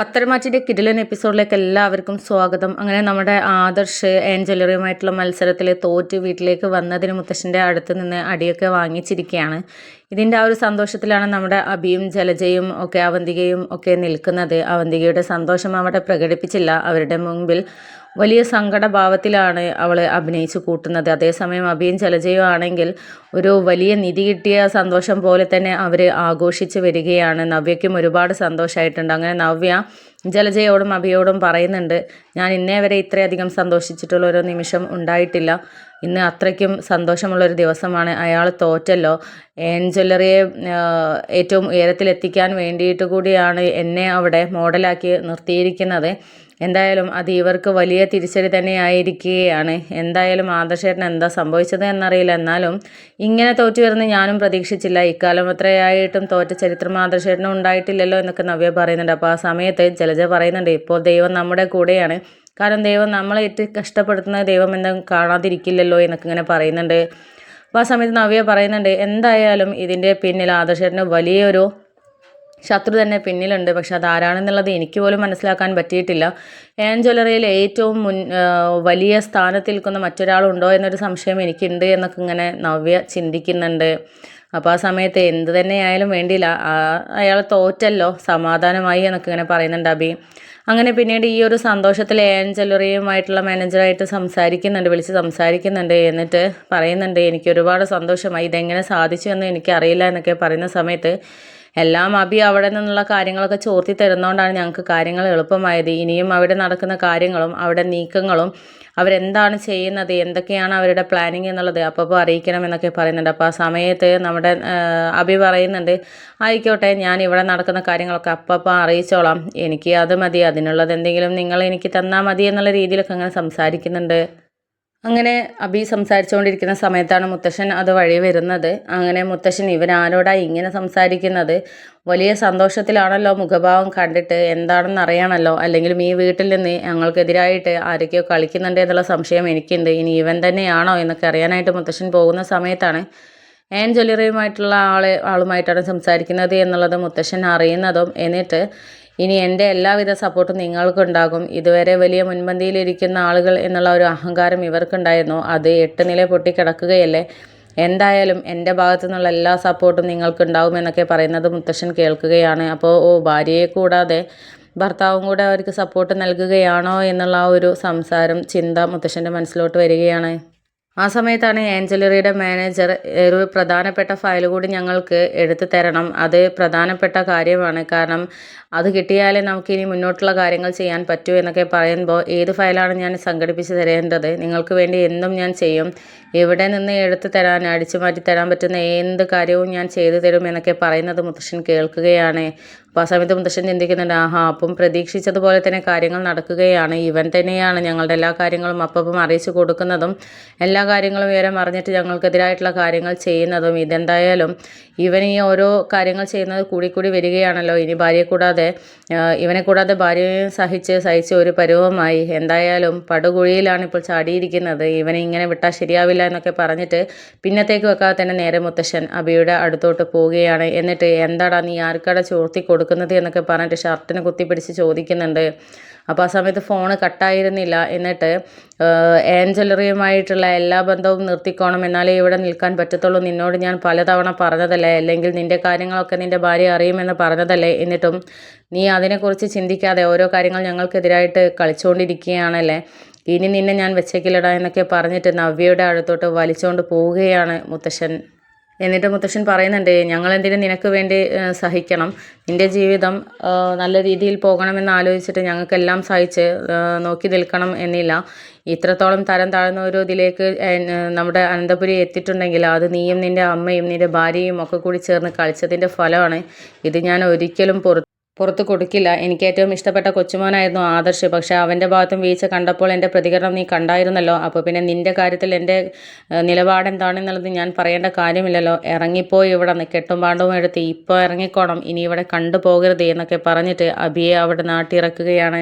പത്തരമാറ്റിന്റെ കിടിലൻ എപ്പിസോഡിലേക്ക് എല്ലാവർക്കും സ്വാഗതം. അങ്ങനെ നമ്മുടെ ആദർശ് ഏഞ്ചലറിയുമായിട്ടുള്ള മത്സരത്തിൽ തോറ്റ് വീട്ടിലേക്ക് വന്നതിന് മുത്തശ്ശന്റെ അടുത്ത് നിന്ന് അടിയൊക്കെ വാങ്ങിച്ചിരിക്കുകയാണ്. ഇതിന്റെ ആ ഒരു സന്തോഷത്തിലാണ് നമ്മുടെ അബിയും ജലജയും ഒക്കെ അവന്തികയും ഒക്കെ നിൽക്കുന്നത്. അവന്തികയുടെ സന്തോഷം അവിടെ പ്രകടിപ്പിച്ചില്ല. അവരുടെ മുമ്പിൽ വലിയ സങ്കടഭാവത്തിലാണ് അവൾ അഭിനയിച്ച് കൂട്ടുന്നത്. അതേസമയം അഭിയും ജലജയും ആണെങ്കിൽ ഒരു വലിയ നിധി കിട്ടിയ സന്തോഷം പോലെ തന്നെ അവർ ആഘോഷിച്ച് വരികയാണ്. നവ്യയ്ക്കും ഒരുപാട് സന്തോഷമായിട്ടുണ്ട് അങ്ങനെ നവ്യ ജലജയോടും അഭിയോടും പറയുന്നുണ്ട് ഞാൻ ഇന്നേ വരെ ഇത്രയധികം സന്തോഷിച്ചിട്ടുള്ള ഒരു നിമിഷം ഉണ്ടായിട്ടില്ല. ഇന്ന് അത്രയ്ക്കും സന്തോഷമുള്ളൊരു ദിവസമാണ്. അയാൾ തോറ്റല്ലോ. ഏഞ്ചലറിയെ ഏറ്റവും ഉയരത്തിലെത്തിക്കാൻ വേണ്ടിയിട്ട് കൂടിയാണ് എന്നെ അവിടെ മോഡലാക്കി നിർത്തിയിരിക്കുന്നത്. എന്തായാലും അത് ഇവർക്ക് വലിയ തിരിച്ചടി തന്നെ ആയിരിക്കുകയാണ്. എന്തായാലും ആദർശേട്ടൻ എന്താ സംഭവിച്ചത് എന്നറിയില്ല. എന്നാലും ഇങ്ങനെ തോറ്റു വരുന്ന ഞാനും പ്രതീക്ഷിച്ചില്ല. ഇക്കാലം അത്രയായിട്ടും തോറ്റ ചരിത്രം ആദർശേട്ടനും ഉണ്ടായിട്ടില്ലല്ലോ എന്നൊക്കെ നവ്യ പറയുന്നുണ്ട്. അപ്പോൾ ആ സമയത്ത് ജലജ പറയുന്നുണ്ട് ഇപ്പോൾ ദൈവം നമ്മുടെ കൂടെയാണ്. കാരണം ദൈവം നമ്മളെ ഏറ്റവും കഷ്ടപ്പെടുത്തുന്ന ദൈവം എന്താ കാണാതിരിക്കില്ലല്ലോ എന്നൊക്കെ ഇങ്ങനെ പറയുന്നുണ്ട്. അപ്പോൾ ആ സമയത്ത് നവ്യ പറയുന്നുണ്ട് എന്തായാലും ഇതിന്റെ പിന്നിൽ ആദർശേട്ടന് വലിയൊരു ശത്രു തന്നെ പിന്നിലുണ്ട്. പക്ഷെ അതാരാണെന്നുള്ളത് എനിക്ക് പോലും മനസ്സിലാക്കാൻ പറ്റിയിട്ടില്ല. ഏൻ ജ്വല്ലറിയിൽ ഏറ്റവും മുൻ വലിയ സ്ഥാനത്ത് നിൽക്കുന്ന മറ്റൊരാളുണ്ടോ എന്നൊരു സംശയം എനിക്കുണ്ട് എന്നൊക്കെ ഇങ്ങനെ നവ്യ ചിന്തിക്കുന്നുണ്ട്. അപ്പോൾ ആ സമയത്ത് എന്ത് തന്നെയായാലും വേണ്ടിയില്ല. അയാൾ തോറ്റല്ലോ സമാധാനമായി എന്നൊക്കെ ഇങ്ങനെ പറയുന്നുണ്ട് അബി. അങ്ങനെ പിന്നീട് ഈ ഒരു സന്തോഷത്തിൽ ഏൻ ജ്വല്ലറിയുമായിട്ടുള്ള മാനേജറായിട്ട് സംസാരിക്കുന്നുണ്ട് വിളിച്ച് സംസാരിക്കുന്നുണ്ട് എന്നിട്ട് പറയുന്നുണ്ട് എനിക്ക് ഒരുപാട് സന്തോഷമായി ഇതെങ്ങനെ സാധിച്ചു എന്ന് എനിക്കറിയില്ല എന്നൊക്കെ പറയുന്ന സമയത്ത് എല്ലാം അബി അവിടെ നിന്നുള്ള കാര്യങ്ങളൊക്കെ ചോർത്തി തരുന്നതുകൊണ്ടാണ് ഞങ്ങൾക്ക് കാര്യങ്ങൾ എളുപ്പമായത്. ഇനിയും അവിടെ നടക്കുന്ന കാര്യങ്ങളും അവിടെ നീക്കങ്ങളും അവരെന്താണ് ചെയ്യുന്നത് എന്തൊക്കെയാണ് അവരുടെ പ്ലാനിങ് എന്നുള്ളത് അപ്പോൾ അറിയിക്കണം എന്നൊക്കെ പറയുന്നുണ്ട്. അപ്പോൾ ആ സമയത്ത് നമ്മുടെ അബി പറയുന്നുണ്ട് ആയിക്കോട്ടെ ഞാൻ ഇവിടെ നടക്കുന്ന കാര്യങ്ങളൊക്കെ അപ്പം അറിയിച്ചോളാം. എനിക്ക് അത് മതി. അതിനുള്ളത് എന്തെങ്കിലും നിങ്ങൾ എനിക്ക് തന്നാൽ മതി എന്നുള്ള രീതിയിലൊക്കെ അങ്ങനെ സംസാരിക്കുന്നുണ്ട്. അങ്ങനെ അബി സംസാരിച്ചുകൊണ്ടിരിക്കുന്ന സമയത്താണ് മുത്തശ്ശൻ അത് വഴി വരുന്നത്. അങ്ങനെ മുത്തശ്ശൻ ഇവനാരോടാ ഇങ്ങനെ സംസാരിക്കുന്നത്? വലിയ സന്തോഷത്തിലാണല്ലോ മുഖഭാവം കണ്ടിട്ട്. എന്താണെന്ന് അറിയണമല്ലോ അല്ലെങ്കിൽ ഈ വീട്ടിൽ നിന്ന് ഞങ്ങൾക്കെതിരായിട്ട് ആരൊക്കെയോ കളിക്കുന്നുണ്ട് എന്നുള്ള സംശയം എനിക്കുണ്ട്. ഇനി ഇവൻ തന്നെയാണോ എന്നൊക്കെ അറിയാനായിട്ട് മുത്തശ്ശൻ പോകുന്ന സമയത്താണ് ആൻ ജ്വല്ലറിയുമായിട്ടുള്ള ആളെ ആളുമായിട്ടാണ് സംസാരിക്കുന്നത് എന്നുള്ളത് മുത്തശ്ശൻ അറിയുന്നതും. എന്നിട്ട് ഇനി എന്റെ എല്ലാവിധ സപ്പോർട്ടും നിങ്ങൾക്കുണ്ടാകും. ഇതുവരെ വലിയ മുൻപന്തിയിലിരിക്കുന്ന ആളുകൾ എന്നുള്ള ഒരു അഹങ്കാരം ഇവർക്കുണ്ടായിരുന്നു. അത് എട്ട് നില പൊട്ടിക്കിടക്കുകയല്ലേ? എന്തായാലും എന്റെ ഭാഗത്തു നിന്നുള്ള എല്ലാ സപ്പോർട്ടും നിങ്ങൾക്കുണ്ടാവും എന്നൊക്കെ പറയുന്നത് മുത്തശ്ശൻ കേൾക്കുകയാണ്. അപ്പോൾ ഓ ഭാര്യയെ കൂടാതെ ഭർത്താവും കൂടെ അവർക്ക് സപ്പോർട്ട് നൽകുകയാണോ എന്നുള്ള ആ ഒരു സംസാരം ചിന്ത മുത്തശ്ശന്റെ മനസ്സിലോട്ട് വരികയാണ്. ആ സമയത്താണ് ആഞ്ചലറിയുടെ മാനേജർ ഒരു പ്രധാനപ്പെട്ട ഫയൽ കൂടി ഞങ്ങൾക്ക് എടുത്തു തരണം. അത് പ്രധാനപ്പെട്ട കാര്യമാണ്. കാരണം അത് കിട്ടിയാലേ നമുക്ക് ഇനി മുന്നോട്ടുള്ള കാര്യങ്ങൾ ചെയ്യാൻ പറ്റൂ എന്നൊക്കെ പറയുമ്പോൾ ഏത് ഫയലാണ് ഞാൻ സംഘടിപ്പിച്ച് തരേണ്ടത്? നിങ്ങൾക്ക് വേണ്ടി എന്തും ഞാൻ ചെയ്യും. എവിടെ നിന്ന് എടുത്തു തരാൻ അടിച്ചു മാറ്റി തരാൻ പറ്റുന്ന എന്ത് കാര്യവും ഞാൻ ചെയ്തു തരും എന്നൊക്കെ പറയുന്നത് മുത്തശ്ശൻ കേൾക്കുകയാണ്. അപ്പോൾ ആ സമയത്ത് മുത്തശ്ശൻ ചിന്തിക്കുന്നുണ്ട് ആഹാ അപ്പം പ്രതീക്ഷിച്ചതുപോലെ തന്നെ കാര്യങ്ങൾ നടക്കുകയാണ്. ഇവൻ തന്നെയാണ് ഞങ്ങളുടെ എല്ലാ കാര്യങ്ങളും അപ്പം അറിയിച്ചു കൊടുക്കുന്നതും എല്ലാ കാര്യങ്ങളും വിവരം അറിഞ്ഞിട്ട് ഞങ്ങൾക്കെതിരായിട്ടുള്ള കാര്യങ്ങൾ ചെയ്യുന്നതും. ഇതെന്തായാലും ഇവൻ ഈ ഓരോ കാര്യങ്ങൾ ചെയ്യുന്നത് കൂടി കൂടി വരികയാണല്ലോ. ഇനി ഭാര്യയെ കൂടാതെ ഇവനെ കൂടാതെ ഭാര്യയും സഹിച്ച് സഹിച്ച് ഒരു പരുവമായി. എന്തായാലും പടുകുഴിയിലാണ് ഇപ്പോൾ ചാടിയിരിക്കുന്നത്. ഇവനെ ഇങ്ങനെ വിട്ടാൽ ശരിയാവില്ല എന്നൊക്കെ പറഞ്ഞിട്ട് പിന്നത്തേക്ക് വെക്കാതെ തന്നെ നേരെ മുത്തശ്ശൻ അബിയുടെ അടുത്തോട്ട് പോവുകയാണ്. എന്നിട്ട് എന്താടാ നീ ആർക്കട ചോർത്തി കൊടുക്കുന്നത് എന്നൊക്കെ പറഞ്ഞിട്ട് ഷർട്ടിന് കുത്തിപ്പിടിച്ച് ചോദിക്കുന്നുണ്ട്. അപ്പോൾ ആ സമയത്ത് ഫോൺ കട്ടായിരുന്നില്ല. എന്നിട്ട് ഏഞ്ചലറിയുമായിട്ടുള്ള എല്ലാ ബന്ധവും നിർത്തിക്കോണം. എന്നാലേ ഇവിടെ നിൽക്കാൻ പറ്റത്തുള്ളൂ. നിന്നോട് ഞാൻ പലതവണ പറഞ്ഞതല്ലേ? അല്ലെങ്കിൽ നിന്റെ കാര്യങ്ങളൊക്കെ നിന്റെ ഭാര്യ അറിയുമെന്ന് പറഞ്ഞതല്ലേ? എന്നിട്ടും നീ അതിനെക്കുറിച്ച് ചിന്തിക്കാതെ ഓരോ കാര്യങ്ങൾ ഞങ്ങൾക്കെതിരായിട്ട് കളിച്ചുകൊണ്ടിരിക്കുകയാണല്ലേ ഇനി നിന്നെ ഞാൻ വെച്ചേക്കില്ലടാ എന്നൊക്കെ പറഞ്ഞിട്ട് നവ്യയുടെ അടുത്തോട്ട് വലിച്ചുകൊണ്ട് പോവുകയാണ് മുത്തശ്ശൻ. എന്നിട്ട് മുത്തശ്ശൻ പറയുന്നുണ്ട് ഞങ്ങൾ എന്തിനും നിനക്ക് വേണ്ടി സഹിക്കണം? നിന്റെ ജീവിതം നല്ല രീതിയിൽ പോകണമെന്ന് ആലോചിച്ചിട്ട് ഞങ്ങൾക്കെല്ലാം സഹിച്ച് നോക്കി നിൽക്കണം എന്നില്ല. ഇത്രത്തോളം തരം താഴ്ന്ന ഒരു ഇതിലേക്ക് നമ്മുടെ അനന്തപുരി എത്തിയിട്ടുണ്ടെങ്കിൽ അത് നീയും നിന്റെ അമ്മയും നിന്റെ ഭാര്യയും ഒക്കെ കൂടി ചേർന്ന് കളിച്ചതിന്റെ ഫലമാണ്. ഇത് ഞാൻ ഒരിക്കലും പുറത്ത് പുറത്ത് കൊടുക്കില്ല. എനിക്ക് ഏറ്റവും ഇഷ്ടപ്പെട്ട കൊച്ചുമോനായിരുന്നു ആദർശ്. പക്ഷേ അവന്റെ ഭാഗത്തും വീഴ്ച കണ്ടപ്പോൾ എന്റെ പ്രതികരണം നീ കണ്ടായിരുന്നല്ലോ. അപ്പോൾ പിന്നെ നിന്റെ കാര്യത്തിൽ എന്റെ നിലപാടെന്താണെന്നുള്ളത് ഞാൻ പറയേണ്ട കാര്യമില്ലല്ലോ. ഇറങ്ങിപ്പോയി ഇവിടെ നിന്ന് കെട്ടും പാണ്ടവും എടുത്ത് ഇപ്പോൾ ഇറങ്ങിക്കോണം. ഇനി ഇവിടെ കണ്ടു കണ്ടുപോകരുത് എന്നൊക്കെ പറഞ്ഞിട്ട് അബിയെ അവിടെ നാട്ടിറക്കുകയാണ്.